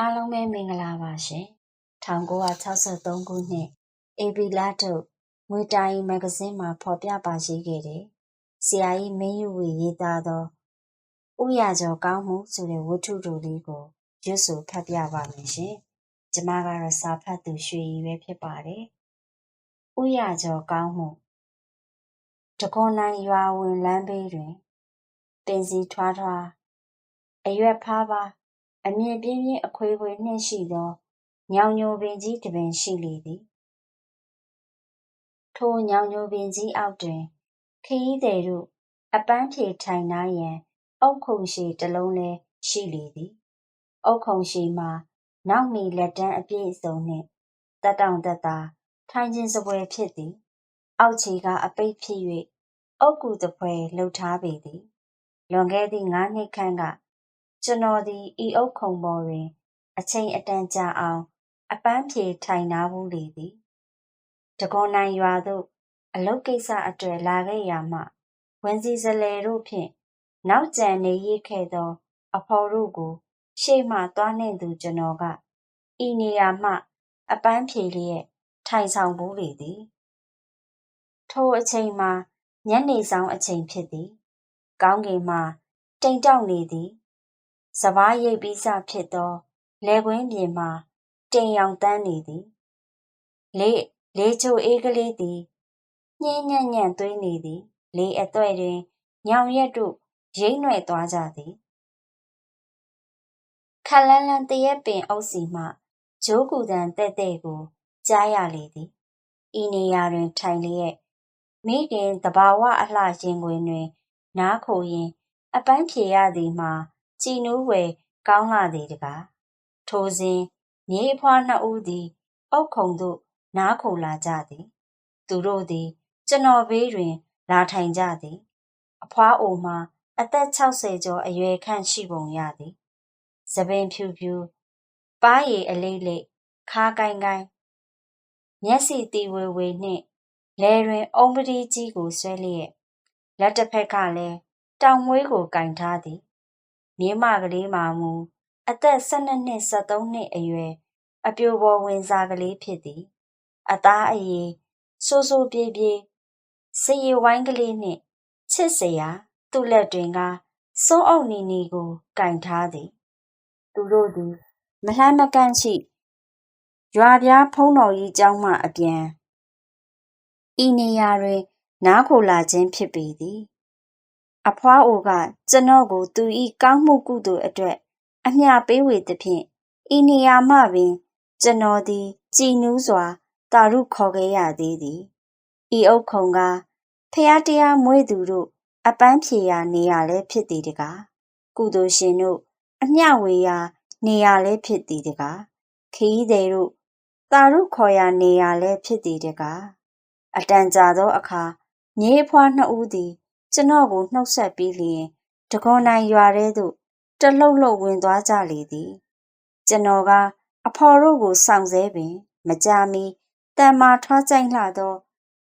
အားလုံးပဲမင်္ဂလာပါရှင်1963ခုနှစ်အေပီလာထုတ်ငွေတိုင်မဂ္ဂဇင်းမှာဖော်ပြပါရှိခဲ့တဲ့ဆရာကြီးမင်းယူဝေရေးသားသောဥရကျော်ကောင်းမှုဆိုတဲ့ဝတ္ထုတို့လေးကိုရွတ်ဆိုဖတ်ပြပါမယ်ရှင်ကျမကတော့စာဖတ်သူရွှေရည်ပဲဖြစ်ပါတယ်ဥရကျော်ကောင်းမှုတကွန်နိုင်ရွာဝင်လမ်းဘေးတွင်ပင်စီထွားထွားအရွက်ဖားပါ အမြင့်ပြင်းပြင်းအခွေခွေနှင့်ရှိသော ညောင်ညိုပင်ကြီးတပင်ရှိလေသည်ထိုညောင်ညိုပင်ကြီးအောက်တွင် ခရီးသည်တို့အပန်းဖြေထိုင်နားရန် အုတ်ခုံရှည်တစ်လုံးလည်းရှိလေသည်အုတ်ခုံရှည်မှာ နောက်မီလက်တန်းအပြည့်အစုံနှင့်တက်တောင့်တက်တာထိုင်ခြင်းစပွဲဖြစ်သည် အောက်ခြေကအပိတ်ဖြစ်၍အုတ်ကူတပွဲလှုပ်ထားပေသည်လွန်ခဲ့သည့်ငါးနှစ်ခန့်က ကျွန်တော်သည်ဤအုတ်ခုံပေါ်တွင် အချိန်အတန်ကြာအောင် အပန်းဖြေထိုင်နားဘူးလေသည်တကွန်နိုင်ရွာသို့အလုတ်ကိစ္စအတွက်လာခဲ့ရာမှဝင်စီစလဲတို့ဖြင့်နောက်ကျန်နေရခဲ့သော အဖော်တို့ကို ရှေ့မှသွားနှင့်သူကျွန်တော်ကဤနေရာမှ အပန်းဖြေလျက်ထိုင်ဆောင်ဘူးလေသည်ထိုအချိန်မှာညနေဆောင်အချိန်ဖြစ်သည် ကောင်းကင်မှာတိမ်တောက်နေသည် စပားရိပ်ပြီးစဖြစ်သောလယ်ကွင်းပြင်မှာတိမ်ရောင်တန်းနေသည်လေလေချိုအေးကလေးသည်ညှင်းညံ့ညံ့သွေးနေသည် လေအသွဲ့တွင်ညောင်ရက်တို့ရိမ့်နွယ်သွားကြသည်ခလန်းလန်းတရက်ပင်အုပ်စီမှဂျိုးကူတန်တဲ့တဲ့ကိုကြားရလေသည်ဤနေရာတွင်ထိုင်လျက်မိခင်တဘာဝအလှရင်ခွင်တွင် နားခိုရင် အပန်းဖြေရသည်မှာ ကြည်နူးဝယ်ကောင်းလာသည်တကားထိုစဉ်မြေအဖွားနှစ်ဦးသည်အုတ်ခုံသို့နားခိုလာကြသည် သူတို့သည် ကျွန်တော်ဘေးတွင် လာထိုင်ကြသည် အဖွားအိုမှာအသက်60ကျော်အရွယ်ခန့်ရှိပုံရသည်သပင်ဖြူဖြူပါးရည်အလေးလေးခါကိုင်းကိုင်းမျက်စိတီဝေဝေနှင့်လယ်တွင်အုံပတိကြီးကိုဆွဲလျက်လက်တစ်ဖက်ကလည်းတောင်မွေးကိုကင်ထားသည် မြေမကလေးမှာမူအသက်12နှစ်73နှစ်အရွယ်အပြိုပေါ်ဝင်စားကလေးဖြစ်သည် အသားအရည်စိုးစိုးပြေးပြေးစရီဝိုင်းကလေးနှင့်ချစ်စရာသူ့လက်တွင်ကစွန်းအုပ်နီနီကိုကင်ထားသည် သူတို့သည်မလှမ်းမကန့်ရှိရွာပြားဖုံးတော်ကြီးကျောင်းမှအပြန်ဤနေရာတွင်နားခိုလာခြင်းဖြစ်ပေသည် အဖွားအိုကကျွန်တော်ကို သူ၏ကောင်းမှုကုသိုလ်အတွက် အမျှပေးဝေသဖြင့်ဤနေရာမှပင် ကျွန်တော်သည်ကြည်နူးစွာတာရုခေါ်ခဲ့ရသေးသည်ဤအုပ်ခုံကဖះတရားမွေးသူတို့အပန်းဖြေရာနေရာလည်းဖြစ်သည်တကားကုသိုလ်ရှင်တို့အမျှဝေရာနေရာလည်းဖြစ်သည်တကားခီးသည်တို့တာရုခေါ်ရာနေရာလည်းဖြစ်သည်တကားအတန်ကြာသောအခါမြေးဖွားနှစ်ဦးသည် ကျွန်တော်ကိုနှုတ်ဆက်ပြီးလျင်တကွန်နိုင်ရွာထဲသို့တလှုပ်လှုပ်ဝင်သွားကြလေသည် ကျွန်တော်ကအဖော်တို့ကိုစောင့်ဆဲပင် မကြမီတန်မာထွားကြိုက်လှသော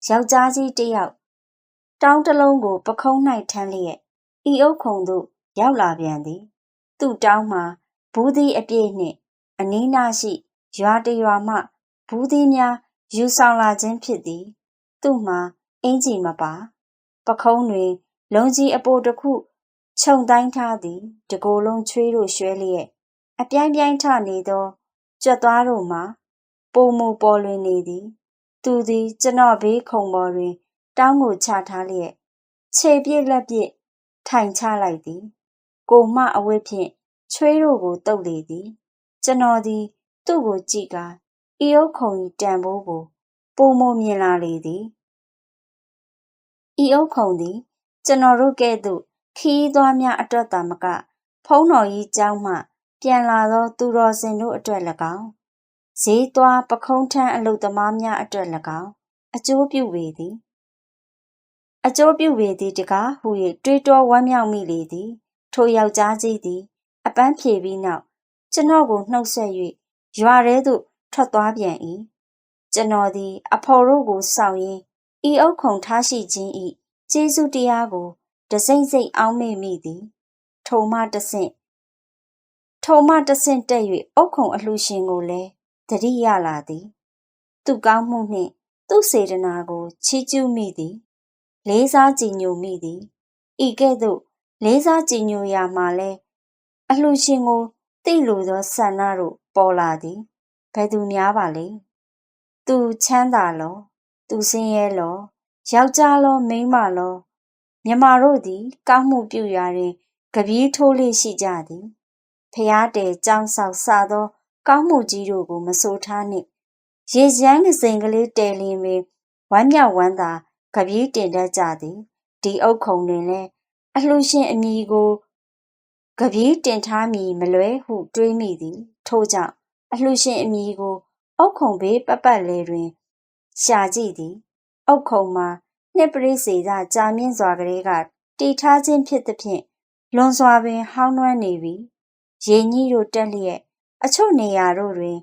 ယောက်ျားကြီးတစ်ယောက်တောင်းတလုံးကို ပခုံး၌ထမ်းလျက်ဤအုပ်ခုံသို့ရောက်လာပြန်သည် သူ့တောင်းမှာဘူးသီးအပြည့်နှင့် အနီးနားရှိရွာတရွာမှဘူးသီးများယူဆောင်လာခြင်းဖြစ်သည် သူ့မှာအင်ကြီးမပါ ပခုံးတွင် လုံကြီးအပိုတစ်ခု ခြုံတိုင်းထားသည်တကိုယ်လုံးချွေးတို့ရွှဲလျက် အပြိုင်ပြိုင်ထနေသော ကြွက်သွားတို့မှာပုံမူပေါ်လွင်နေသည် သူသည် ကျွန်တော်ဘေးခုံပေါ်တွင် တောင်းကိုချထားလျက် ခြေပြည့်လက်ပြည့် ထိုင်ချလိုက်သည် ကိုမအဝတ်ဖြင့် ချွေးတို့ကိုတုပ်လေသည် ကျွန်တော်သည် သူ့ကိုကြည့်ကာဤအုပ်ခုံ၏တန်ဖိုးကိုပုံမမြင်လာလေသည် ဤအုပ်ခုံသည်ကျွန်တော်တို့ကဲ့သို့ခီးသွားများအတွက်သာမကဖုံးတော်ကြီးเจ้าမှပြန်လာသောသူတော်စင်တို့အတွက်၎င်းဈေးသွားပခုံးထမ်းအလုသမားများအတွက်၎င်းအကျိုးပြုပေသည်အကျိုးပြုပေသည်တကားဟု၍တွေးတောဝမ်းမြောက်မိလေသည် ထိုယောက်ျားကြီးသည် အပန်းဖြေပြီးနောက်ကျွန်တော်ကိုနှုတ်ဆက်၍ရွာထဲသို့ထွက်သွားပြန်၏ကျွန်တော်သည် အဖော်တို့ကိုစောင့်ရင်း ဤအုပ်ခုံထားရှိခြင်းဤကျေးဇူးတရားကိုတစိမ့်စိမ့်အောင်းမေ့မိသည်ထိုမှတဆင့်ထုံမတဆင့်တက်၍အုတ်ခုံအလှရှင်ကိုလည်းတတိရလာသည် သူကောင်းမှုနှင့် သူ့စေတနာကိုချီးကျူးမိသည် လေးစားကြည်ညိုမိသည်ဤကဲ့သို့ လေးစားကြည်ညိုရာမှာလဲအလှရှင်ကိုသိလိုသောဆန္ဒတို့ပေါ်လာသည်ဘယ်သူများပါလဲသူချမ်းသာလော သူဆင်းရဲလောယောက်ျားလောမိန်းမလောမြမတို့သည် ကောင်းမှုပြုရာတွင်ကပီးထိုးလေးရှိကြသည်ဖျားတဲကြောင်းဆောက်စသော ကောင်းမှုကြီးတို့ကို မဆိုထားနှင့်ရေချမ်းကစိန်ကလေးတဲလင်းပင်ဝမ်းမြောက်ဝမ်းသာကပီးတင်တတ်ကြသည်ဒီအုတ်ခုံတွင်လည်းအလှရှင်အမိကိုကပီးတင်ထားမည်မလွဲဟုတွေးမိသည် ထို့ကြောင့်အလှရှင်အမိကို အုတ်ခုံဘေးပပတ်လေတွင် ရှာကြည့်သည်အုတ်ခုံမှာနှစ်ပရိစေသာကြာမြင့်စွာကလေးကတီထားခြင်းဖြစ်သဖြင့်လွန်စွာပင်ဟောင်းနွမ်းနေပြီရေညှိတို့တက်လျက်အချို့နေရာတို့တွင်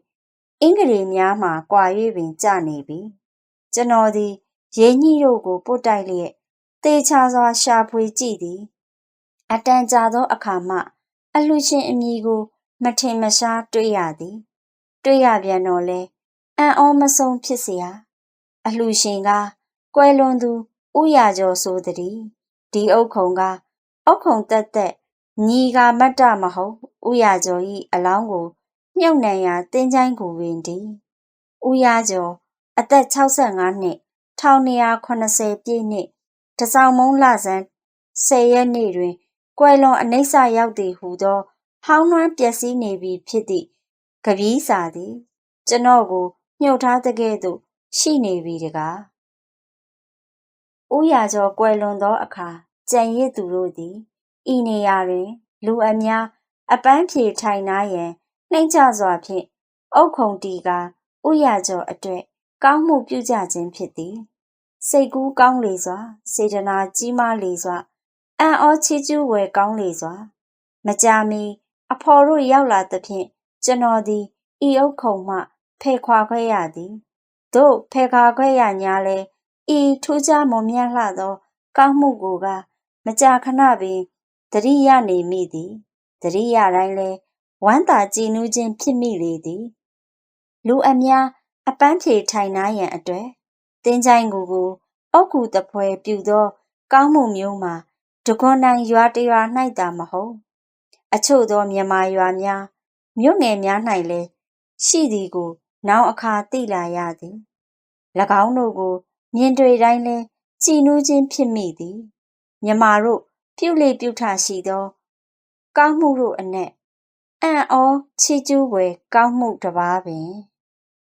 အင်္ဂရေများမှကွာ၍ပင်ကျနေပြီကျွန်တော်သည်ရေညှိတို့ကိုပုတ်တိုက်လျက်တေချာစွာရှာဖွေကြည့်သည်အတန်ကြာသောအခါမှအလှရှင်အမိကို မထင်မရှားတွေ့ရသည် တွေ့ရပြန်တော့လဲအံ့ဩမဆုံးဖြစ်เสีย အလှရှင်ကကွယ်လွန်သူဥရကျော်ဆိုသည်ဒီအုတ်ခုံကအုတ်ခုံတက်တက်ညီကမတ်တမဟုတ်ဥရကျော်ဤအလောင်းကိုမြုပ်နှံရာတင်းချိုင်းကိုပင်ဒီဥရကျော်အသက်65နှစ်1280ပြည့်နှစ်တစောင်းမုံလဆန်း10ရက်နေ့တွင်ကွယ်လွန်အနိစ္စရောက်သည်ဟူသောဟောင်းနှွမ်းပျက်စီးနေပြီဖြစ်သည့်ကပီးစာသည်ကျွန်တော်ကိုမြုပ်ထားတဲ့ကဲ့သို့ ရှိနေပြီတကားဦးရာကျော်ကွယ်လွန်သောအခါကြံရစ်သူတို့သည်ဤနေရာတွင် လူအများအပန်းဖြေထိုင်နာရန်နှိမ့်ချစွာဖြင့်အုတ်ခုံတီကဥရကျော်အတွက်ကောင်းမှုပြုကြခြင်းဖြစ်သည်စိတ်ကူးကောင်းလေစွာ စေတနာကြီးမားလေစွာအံ့ဩချီးကျူးဝယ်ကောင်းလေစွာ မကြာမီ အဖော်တို့ရောက်လာသဖြင့်ကျွန်တော်သည်ဤအုတ်ခုံမှဖယ်ခွာခွဲရသည် တို့ဖယ်ခွာခွဲရညာလဲဤထူးခြားမွန်မြတ်လှသော ကောင်းမှုကိုက မကြာခဏပင်တတိယနေမိသည်တတိယတိုင်းလဲဝမ်းသာကြည်နူးခြင်းဖြစ်မိလေသည် လူအများအပန်းဖြေထိုင်နာရန်အတွက်တင်းချိုင်းကိုကိုအုတ်ကူတပွဲပြူသော ကောင်းမှုမျိုးမှာဒဂွန်နိုင်ရွာတရွာ၌သာမဟုတ်အချို့သောမြန်မာရွာများမြို့ငယ်များ၌လည်းရှိသည်ကို နောင်အခါသိလာရသည်၎င်းတို့ကို မြင်တွေ့တိုင်းလဲကြည်နူးခြင်းဖြစ်မိသည်မြမာတို့ပြုလေပြုထရှိသော ကောင်းမှုတို့အနက်အံ့ဩချီးကျူးွယ်ကောင်းမှုတစ်ပါးပင်